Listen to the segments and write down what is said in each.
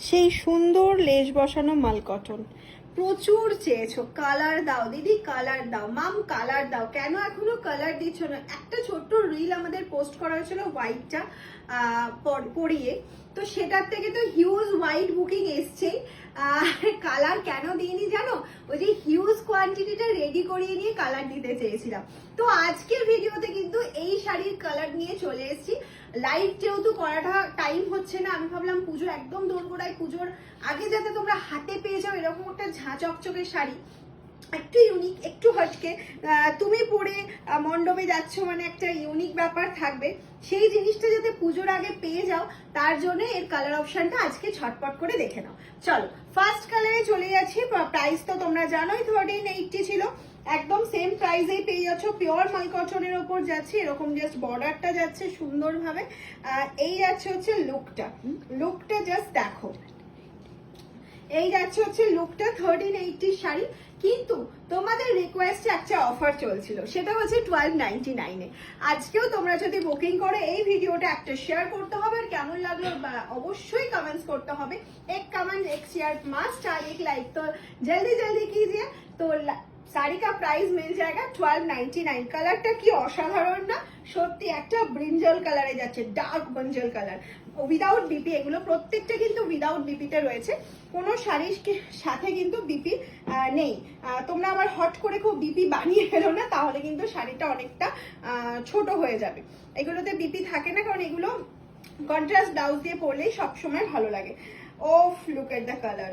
সেই সুন্দর লেজ বসানো মাল কটন প্রচুর চেয়েছো। কালার দাও, দিদি কালার দাও। মাম কালার দাও। কেন এখনও কালার দিচ্ছ না? একটা ছোট্ট রিল আমাদের পোস্ট করা হয়েছিল হোয়াইটটা পরিয়ে। তো সেটার থেকে তো হিউজ হোয়াইট বুকিং এসছেই। কালার কেন দিইনি জানো? ওই যে হিউজ কোয়ান্টিটিটা রেডি করিয়ে নিয়ে কালার দিতে চেয়েছিলাম। তো আজকের ভিডিওতে কিন্তু এই শাড়ির কালার নিয়ে চলে এসেছি। লাইট যেহেতু করাটা টাইম হচ্ছে না, আমি ভাবলাম পুজো একদম দোরগোড়ায় পুজোর আগে যাতে তোমরা হাতে পেয়ে এরকম একটা ঝাঁ চকচকে শাড়ি। একটু ইউনিক একটু হটকে তুমি পরে মণ্ডপে যাচ্ছ মানে একটা ইউনিক ব্যাপার থাকবে। সেই জিনিসটা যাতে পুজোর আগে পেয়ে যাও তার জন্য এর কালার অপশানটা আজকে ছটপট করে দেখে নাও। চলো ফার্স্ট কালারে চলে যাচ্ছি। প্রাইস তো তোমরা জানোই থার্টিন এইটটি ছিল। একদম সেম প্রাইসেই পেয়ে যাচ্ছ। পিওর মাল কটনের ওপর যাচ্ছে এরকম জাস্ট বর্ডারটা যাচ্ছে সুন্দরভাবে। এই যাচ্ছে হচ্ছে লুকটা লুকটা জাস্ট দেখো। এই যাচ্ছে হচ্ছে লুকটা থার্টিন এইটির শাড়ি। কিন্তু তোমাদের রিকোয়েস্টে একটা অফার চলছিল, সেটা হচ্ছে টুয়েলভ নাইনটি নাইনে আজকেও তোমরা যদি বুকিং করে, এই ভিডিওটা একটা শেয়ার করতে হবে। আর কেমন লাগল অবশ্যই কমেন্টস করতে হবে। এক কমেন্ট এক শেয়ার মাস্ট আর এক লাইক তো জলদি জলদি কিজিয়ে তো শাড়ি কা প্রাইস মিল জায়গা টুয়েলভ নাইনটি নাইন কালারটা কি অসাধারণ না? সত্যি একটা ব্রিঞ্জল কালারে যাচ্ছে dark brinjal colour without BP এগুলো প্রত্যেকটা কিন্তু উইদাউট বিপিতে রয়েছে। কোনো শাড়ির সাথে কিন্তু বিপি নেই। তোমরা আবার হট করে খুব বিপি বানিয়ে ফেলো না, তাহলে কিন্তু শাড়িটা অনেকটা ছোট হয়ে যাবে। এগুলোতে বিপি থাকে না, কারণ এগুলো কন্ট্রাস্ট ব্লাউজ দিয়ে পরলেই সবসময় ভালো লাগে। ওফ লুক এট দ্য কালার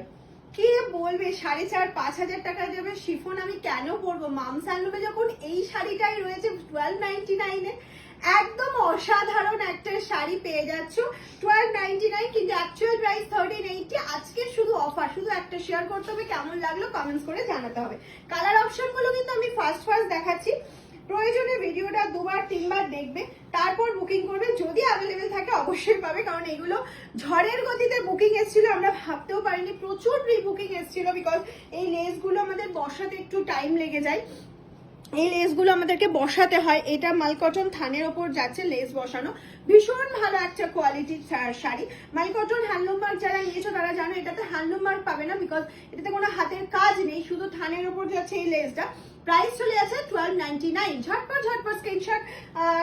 কে বলবে? সাড়ে চার, পাঁচ হাজার টাকা যাবে শিফন, আমি কেন পরবো? মাম স্যান্ডলুমে যখন এই শাড়িটাই রয়েছে টুয়েলভ নাইনটি নাইনে একদম অসাধারণ একটা শাড়ি পেয়ে যাচ্ছ। টুয়েলভ নাইনটি নাইন কিন্তু অ্যাকচুয়াল প্রাইস থার্টিন এইটি আজকে শুধু অফার শুধু একটা শেয়ার করতে হবে। কেমন লাগল? কমেন্টস করে জানাতে হবে। কালার অপশনগুলো কিন্তু আমি ফার্স্ট ফার্স্ট দেখাচ্ছি। প্রয়োজনে ভিডিওটা দুবার, তিনবার দেখবে, তারপর বুকিং করবে। যদি অ্যাভেলেবেল থাকে, অবশ্যই পাবে, কারণ এগুলো ঝড়ের গতিতে বুকিং এসেছিল, আমরা ভাবতেও পারিনি। প্রচুর প্রি বুকিং এসেছিল বিকজ এই লেসগুলো আমাদের বসাতে একটু টাইম লেগে যায়। এই লেসগুলো আমাদেরকে বসাতে হয়। এটা মালকটন থানের ওপর যাচ্ছে লেস বসানো। ভীষণ ভালো একটা কোয়ালিটির শাড়ি। মালকটন হ্যান্ডলুম মার্ক যারা নিয়েছো, তারা জানো, এটাতে হ্যান্ডলুম মার্ক পাবে না বিকজ এটাতে কোনো হাতের কাজ নেই। শুধু থানের ওপর যাচ্ছে এই লেসটা প্রাইস চলে যাচ্ছে টুয়েলভ নাইনটি নাইন ঝটপট ঝটপট স্ক্রিনশট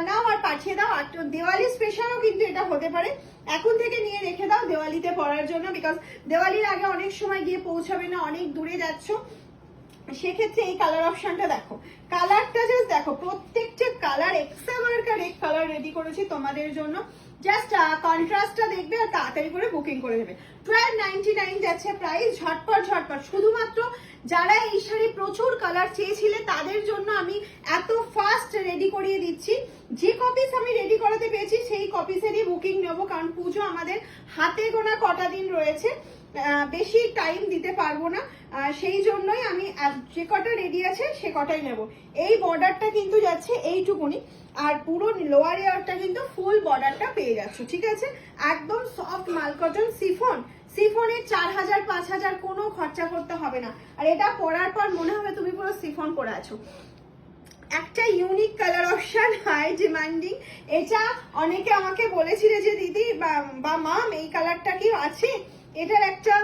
নাও আর পাঠিয়ে দাও। আর দেওয়ালি স্পেশালও কিন্তু এটা হতে পারে। এখন থেকে নিয়ে রেখে দাও দেওয়ালিতে পড়ার জন্য বিকজ দেওয়ালির আগে অনেক সময় গিয়ে পৌঁছাবে না, অনেক দূরে যাচ্ছ। সেক্ষেত্রে এই কালার অপশনটা দেখো। কালারটা জাস্ট দেখো, প্রত্যেকটা কালার এক্সট্রা মার্কার এক কালার রেডি করেছি তোমাদের জন্য। জাস্ট কন্ট্রাস্টটা দেখবে আর তাড়াতাড়ি করে বুকিং করে নেবে। টুয়েলভ নাইনটি নাইন যাচ্ছে প্রাইস ঝটপট ঝটপট। শুধুমাত্র যারা এই শাড়ি প্রচুর কালার চেয়েছিলে, তাদের জন্য আমি এত ফাস্ট রেডি করিয়ে দিচ্ছি। যে কপিস আমি রেডি করাতে পেয়েছি সেই কপিসেরই বুকিং নেব। কারণ পুজো আমাদের হাতে গোনা কটা দিন রয়েছে। বেশি টাইম দিতে পারব না। সেই জন্যই আমি যে কটা রেডি আছে সে কটাই নেব। এই বর্ডারটা কিন্তু যাচ্ছে এইটুকুনি। আর পুরো লোয়ার এয়ারটা কিন্তু ফুল বর্ডারটা পেয়ে যাচ্ছে, ঠিক আছে? একদম সফট মাল কটন সিফন সিফনের চার হাজার, পাঁচ হাজার কোনো খরচা করতে হবে না। আর এটা পরার পর মনে হবে তুমি পুরো সিফন পরে আছো। একটা unique colour option high demanding এটা অনেকে আমাকে বলেছিলে যে, দিদি বা মাম এই কালারটা কি আছে? এটার একটা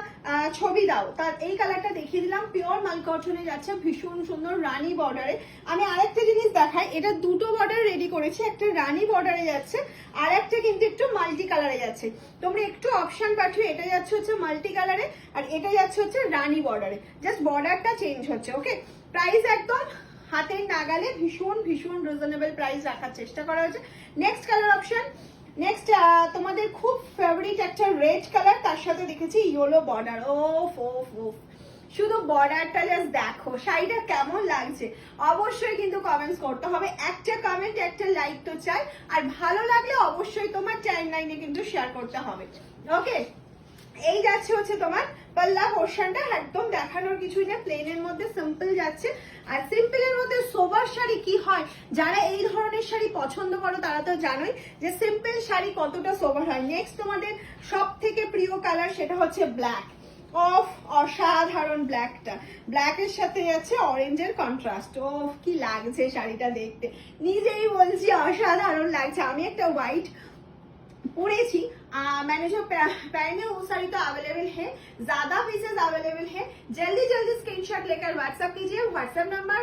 ছবি দাও। তার, এই কালারটা দেখিয়ে দিলাম। পিওর মালকটনে যাচ্ছে, ভীষণ সুন্দর রানী বর্ডারে আমি আরেকটা জিনিস দেখাই, এটা দুটো বর্ডার রেডি করেছি। একটা রানী বর্ডারে যাচ্ছে, আর একটা কিন্তু একটু মাল্টি কালারে যাচ্ছে। তোমরা একটু অপশন পাঠিয়ে, এটা যাচ্ছে হচ্ছে মাল্টি কালারে আর এটা যাচ্ছে হচ্ছে রানী বর্ডারে জাস্ট বর্ডারটা চেঞ্জ হচ্ছে ওকে প্রাইস একদম হাতের নাগালে ভীষণ ভীষণ রিজনেবল প্রাইস রাখার চেষ্টা করা হয়েছে। নেক্সট কালার অপশন নেক্সট তোমাদের খুব ফেভারিট একটা রেড কালার তার সাথে দেখেছি ইয়েলো বর্ডার ও ওফ ফো শুধু বর্ডারটা জাস্ট দেখো, শাড়িটা কেমন লাগছে? অবশ্যই কিন্তু কমেন্টস করতে হবে। একটা কমেন্ট একটা লাইক তো চাই। আর ভালো লাগলে অবশ্যই তোমার টাইম লাইনে কিন্তু শেয়ার করতে হবে। ওকে এই যাচ্ছে হচ্ছে তোমার পাল্লা পোর্শনটা একদম দেখানোর কিছুই না প্লেনের মধ্যে সিম্পল যাচ্ছে। আর সিম্পলের মধ্যে সোবার শাড়ি কি হয়? যারা এই ধরনের শাড়ি পছন্দ করো, তারা তো জানোই যে সিম্পল শাড়ি কতটা সোবার হয়। নেক্সট তোমাদের সব থেকে প্রিয় কালার সেটা হচ্ছে ব্ল্যাক অফ অসাধারণ ব্ল্যাকটা ব্ল্যাকের সাথে যাচ্ছে অরেঞ্জের কন্ট্রাস্ট ও কি লাগছে শাড়িটা দেখতে। নিজেই বলছি অসাধারণ লাগছে। আমি একটা হোয়াইট पढ़ेছি मैंने जो पहने वो তো तो अवेलेबल है ज्यादा पीसेस अवेलेबल है जल्दी जल्दी स्क्रीनशॉट लेकर व्हाट्सएप कीजिए WhatsApp number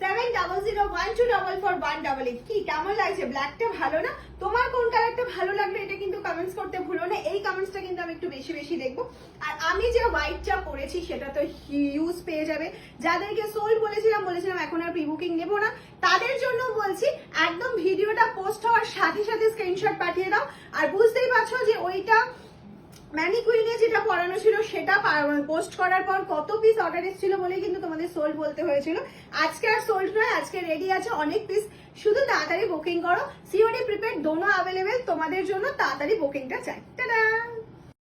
seven double zero one two double four one double eight কি, কেমন লাগছে? ব্ল্যাকটা ভালো না? তোমার কোন কালারটা ভালো লাগবে এটা কিন্তু কমেন্টস করতে ভুলো না। এই কমেন্টসটা কিন্তু আমি একটু বেশি বেশি দেখব। আর আমি যে হোয়াইটটা পরেছি, সেটা তো হিউজ পেয়ে যাবে। যাদেরকে সোল বলেছিলাম বলেছিলাম এখন আর প্রি বুকিং নেব না। তাদের জন্য বলছি এক আর বুঝতেই পারছ যে ওইটা ম্যানিকুইনে যেটা পড়ানো ছিল, সেটা পোস্ট করার পর কত পিস অর্ডার এসেছিল বলেই কিন্তু তোমাদের সোল্ড বলতে হয়েছিল। আজকে আর সোল্ড নয়, আজকে রেডি আছে অনেক পিস শুধু তাড়াতাড়ি বুকিং করো। সিওডি প্রিপেড দোনো অ্যাভেলেবেল তোমাদের জন্য, তাড়াতাড়ি বুকিংটা চাই। টাটা